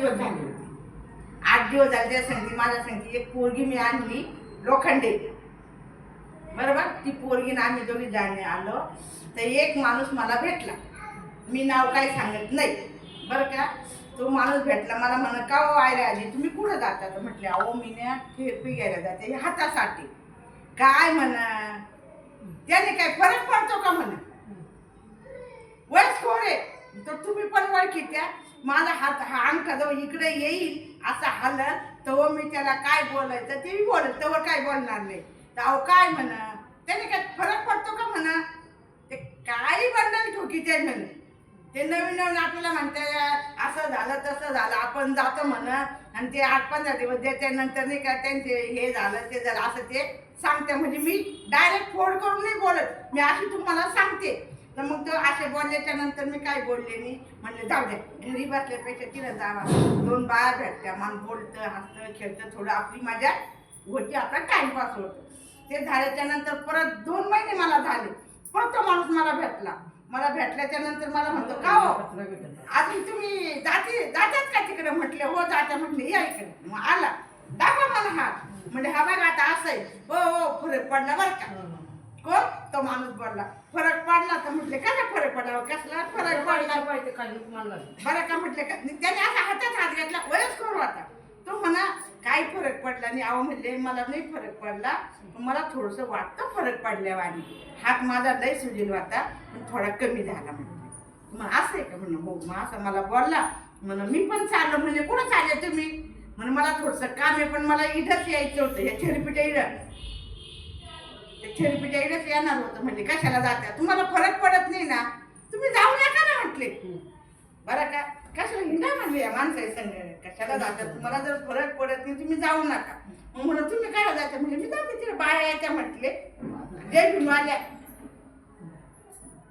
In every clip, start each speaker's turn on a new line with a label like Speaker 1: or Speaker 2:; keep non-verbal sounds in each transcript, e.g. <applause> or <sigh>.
Speaker 1: दिवस झाले होते. आठ दिवस झाले त्या सांगते माझ्या सांगते. एक पोरगी मी आणली लोखंडे. बरोबर? ती पोरगी ना आम्ही दोघी जाणे आलो. तर एक माणूस मला भेटला. मी नाव काही सांगत नाही. बरं का? तो माणूस भेटला. मला म्हण का हो ओ आयरे आली? तुम्ही कुठं जाता? तर म्हटले अहो मी ना थेरपी घ्यायला जाते. हे हातासाठी. काय म्हणा? त्याने काय फरक पडतो का म्हणा? वयस्कोर आहे. तर तुम्ही पण ओळखीत्या माझा हात हा अंगठा जवळ इकडे येईल असा हलल तेव्हा मी त्याला काय बोलायचं ते मी बोलत तेव्हा काय बोलणार नाही. तर अहो काय म्हण? त्याने काय फरक पडतो का म्हणा? ते काही बंडल ठोकी ते म्हणे. ते नवीन नवीन आपल्याला म्हणते असं झालं तसं झालं आपण जातो म्हण. आणि ते आठ पंधरा दिवस त्याच्यानंतर नाही का त्यांचे हे झालं ते झालं असं ते सांगते. म्हणजे मी डायरेक्ट फोन करून नाही बोलत. मी अशी तुम्हाला सांगते. तर मग तो असे बोलल्याच्या नंतर मी काय बोलले नाही म्हणले जाऊ द्या घरी बसल्यापेक्षा तिला जावा. दोन बाया भेटत्या मन बोलतं हसतं खेळतं थोडं आपली माझ्या होती आपला टाईमपास होतो. ते झाल्याच्यानंतर परत दोन महिने मला झाले. परत तो माणूस मला भेटला. मला भेटल्याच्या नंतर मला म्हणतो का हो? अजून तुम्ही जाते जातात का तिकडे? म्हटले हो जाता. म्हटले या इकडे. मग आला. दाखवा मला हात. म्हणजे हा बघा आता असं आहे. हो हो फरक पडला बरं का. हो, हो. तो माणूस बोलला फरक पडला तर म्हटले कसा फरक पडला हो, कसला फरक पडला? बरं का म्हटलं का? त्याने असा हातात हात घेतला वयस्कर होता? तो म्हणा काही फरक पडला नाही. अहो म्हणले मला नाही फरक पडला मला थोडस वाटतं फरक पडल्यावानी. हात माझा लय सुजेल होता पण थोडा कमी झाला म्हणजे मग असं आहे का म्हणणं हो मग असं मला बोलला म्हणून मी पण चाललो. म्हणजे कुठं चालले तुम्ही? म्हणून मला थोडस काम आहे पण मला इथंच यायचं होतं या थेरपीच्या इथं ते थेरपीच्या इथंच येणार होतं म्हणजे कशाला जात्या तुम्हाला फरक पडत नाही ना? तुम्ही जाऊ नका ना म्हटले. बरं का? कशाला हिंडा म्हणले या माणसाच्या संग कशाला जातात तुम्हाला जर फरक पडत नाही तुम्ही जाऊ नका. मग म्हणून तुम्ही काय जाता म्हणजे मी जाते तिला बाया यायच्या म्हटले. जय भीम आल्या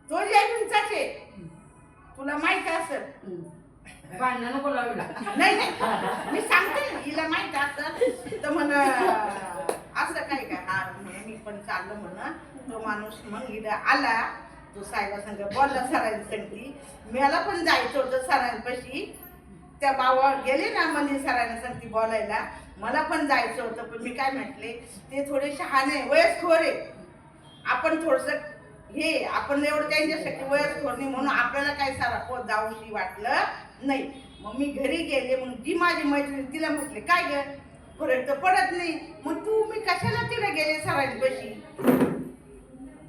Speaker 1: तो जय भीमचाच आहे. तुला माहीत असेल.
Speaker 2: भांडणं नको लावला
Speaker 1: नाही नाही. मी सांगते हिला माहीत असं तर म्हण असं काय काय? पण चाललो म्हण तो माणूस मग इथं आला. तो साहेबा संग बोलला सरांनी संगती. मला पण जायचं होतं सरांपाशी. त्या बाबा गेले ना मंदिर सरांना सांगती बोलायला. मला पण जायचं होतं पण मी काय म्हटले ते थोडे शहाणे वयस्कोर आहे. आपण थोडस हे आपण एवढं त्यांच्यासाठी वयस्कोर नाही म्हणून आपल्याला काय सारा पोत जाऊशी वाटलं नाही. मग मी घरी गेले मग जी माझी मैत्रीण तिला म्हटले काय ग? फरक तर पडत नाही. मग तू मी कशाला तिला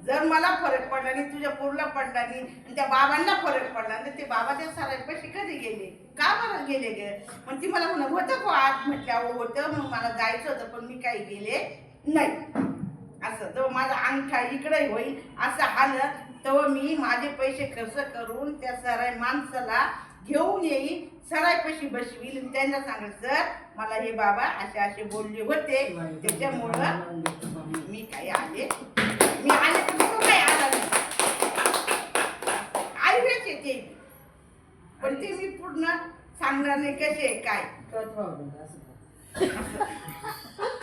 Speaker 1: जर मला फरक पडला नाही तुझ्या पोरला पडला नाही आणि त्या बाबांना फरक पडला नाही ते बाबा त्या सरांपाशी कधी गेले? का बरं गेले ग? मग ती मला म्हणत होतं को आज म्हटलं होतं मग मला जायचं होतं पण मी काही गेले नाही. असं तर माझा अंगठा इकडे होईल असं आलं तेव्हा मी माझे पैसे खर्च करून त्या सराय माणसाला घेऊन येईन सरायपाशी बसवील. त्यांना सांगेल सर मला हे बाबा असे असे बोलले होते. त्याच्यामुळं मी काही आले मी आले तर तो काही आला आयुर्वेद येते. पण ते मी पूर्ण सांगणार नाही कसे काय. <laughs>